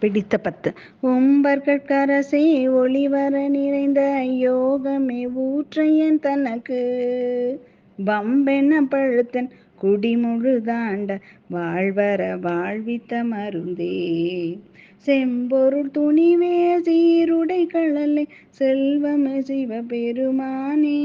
பிடித்த பத்து. உம்பர்கட்கரசே ஒளிவர நிறைந்த யோகமே ஊற்றையன் தனக்கு. பம்பென பழுத்தன் குடிமுழுதாண்ட வாழ்வர வாழ்வித்த மருந்தே. செம்பொருள் துணிவே சீருடை கழலை செல்வமே சிவபெருமானே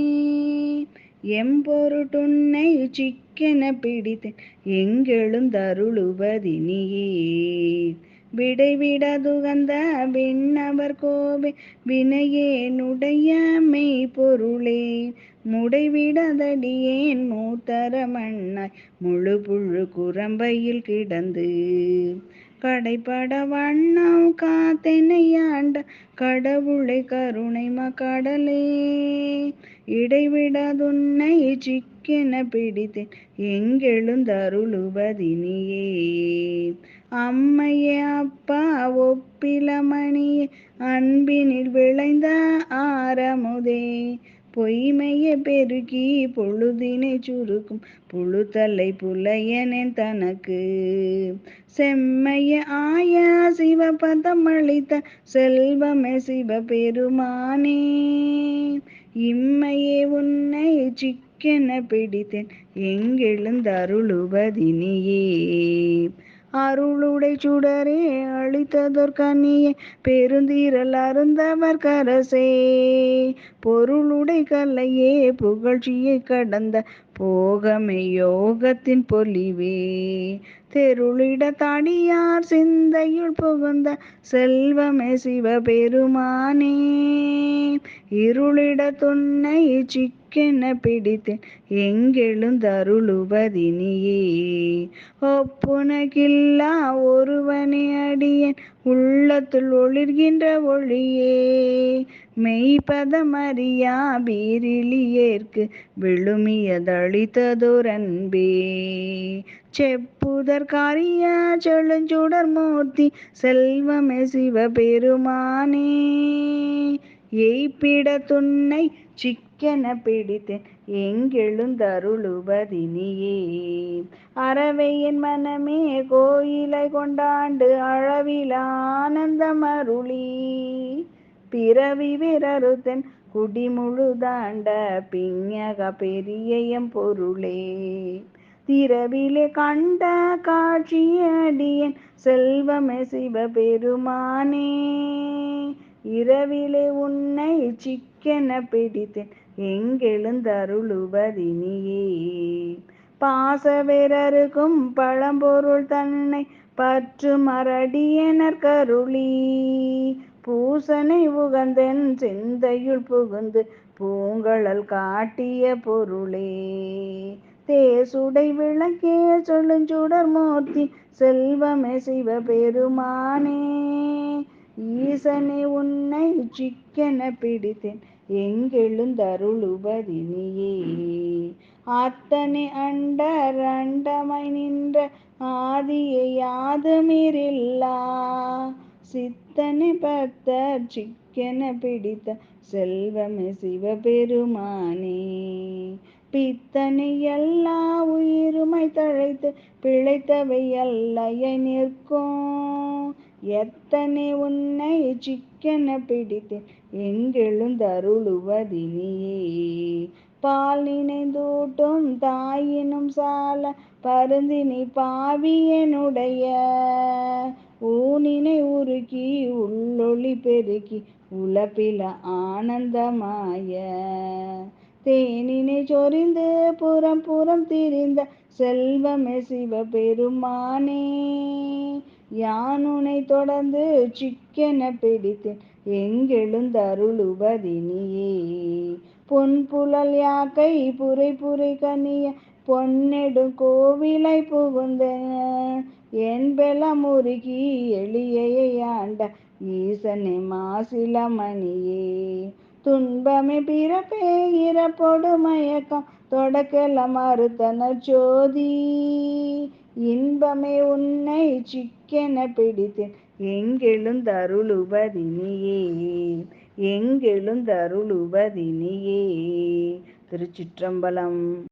எம்பொருட்டுன்னை சிக்கென பிடித்தேன் எங்கெழுந்தருளுவதினியே. விடைவிடதுகந்த விண்ணவர் கோபே வினையேனுடைய மெய்ப்பொருளே முடைவிடதடியேன் மூத்தர மண்ணாய் முழு புழு குரம்பையில் கிடந்து. கடைப்பட வண்ணம் காத்தெனையாண்ட கடவுளை கருணை மகடலே இடைவிடாதுன்னை சிக்கென பிடித்தேன். எங்கெழுந்தருளுவதினியே? அம்மையே அப்பா ஒப்பிலமணியே அன்பினில் விளைந்த ஆரமுதே. பொய்மைய பெருக்கி பொழுதினை சுருக்கும் புழுத்தலை புலையனேன் தனக்கு. செம்மைய ஆய சிவபதம் அளித்த செல்வமே சிவபெருமானே. இம்மையே உன்னை சிக்க சிக்கென பிடித்தேன்? எங்கெழுந்தருளுவதினியே அருளுடை சுடரே அளித்ததற்கனியே பெருந்திரல் அருந்தவர் கரசே. பொருளுடை கல்லையே புகழ்ச்சியை கடந்த போகமே யோகத்தின் பொலிவே. தெருளிட தடியார் சிந்தையுள் புகுந்த செல்வமே சிவபெருமானே. இருளிட துன்னை சிக்கென பிடித்தேன் எங்கெழுந்தருளுவதினியே. ஒப்புனகில்லா ஒருவனே அடியேன் உள்ளத்துள் ஒளிர்கின்ற ஒளியே. மெய்ப்பதமறியா பீரிலியேற்கு விழுமியதளித்ததோரன்பே. விழுமியதளித்ததொரன்பே செப்புதற்காரிய செழுஞ்சுடர் மூர்த்தி செல்வமே சிவபெருமானே. எய்ப்பிட துன்னை சிக்கென பிடித்தேன் எங்கெழுந்தருளுவதினியே. அறவையின் மனமே கோயிலை கொண்டாண்டு அளவில் ஆனந்தமருளி பிறவி விரருத்தன் குடிமுழுதாண்ட பிஞக பெரியயம் பொருளே. திரவிலே கண்ட காட்சியடியன். செல்வமே சிவபெருமானே இரவிலே உன்னை சிக்கென பிடித்தேன். எங்கெழுந்தருளுவதினியே பாசவெரருக்கும் பழம்பொருள் தன்னை பற்று மரடியனர் கருளி. பூசனை உகந்தன் சிந்தையுள் புகுந்து பூங்கழல் காட்டிய பொருளே தேசுடை விளக்கே சொல்லுஞ்சுடர் மூர்த்தி செல்வமே சிவபெருமானே ஈசனே உன்னை சிக்கென பிடித்தேன் எங்கெழுந்தருளுவதினியே அத்தனை அண்டர் அண்டமை நின்ற ஆதியை யாதுமிரில்லா சித்தனை பத்தர் சிக்கென பிடித்த செல்வமே சிவபெருமானே பித்தனை எல்லா உயிருமை தழைத்து பிழைத்தவை அல்லைய நிற்கும். எத்தனை உன்னை சிக்கென பிடித்தேன் எங்கெழுந்தருளுவதினியே. பால் நினைந்தூட்டும் தாயினும் சால பருந்தினி பாவியனுடைய ஊனினை உருக்கி உள்ளொளி பெருக்கி உலப்பில ஆனந்தமாய. தேனினை சொரிந்து புறம் புறம் திரிந்த செல்வமே சிவபெருமானே. யானுனை தொடர்ந்து சிக்கென பிடித்தேன் எங்கெழுந்தருளுவதினியே. பொன்புழல் யாக்கை புரை புரை கனிய பொன்னெடு கோவிலை புகுந்த என் பெலமுருகி எளியையாண்ட ஈசனை மாசிலமணியே. துன்பமே பிறப்பே இறப்போடு மயக்கம். தொடக்கல மறுத்தன ஜோதி. இன்பமே உன்னை சிக்கென பிடித்தேன். எங்கெழுந்தருளுவதினியே? எங்கெழுந்தருளுவதினியே? திருச்சிற்றம்பலம்.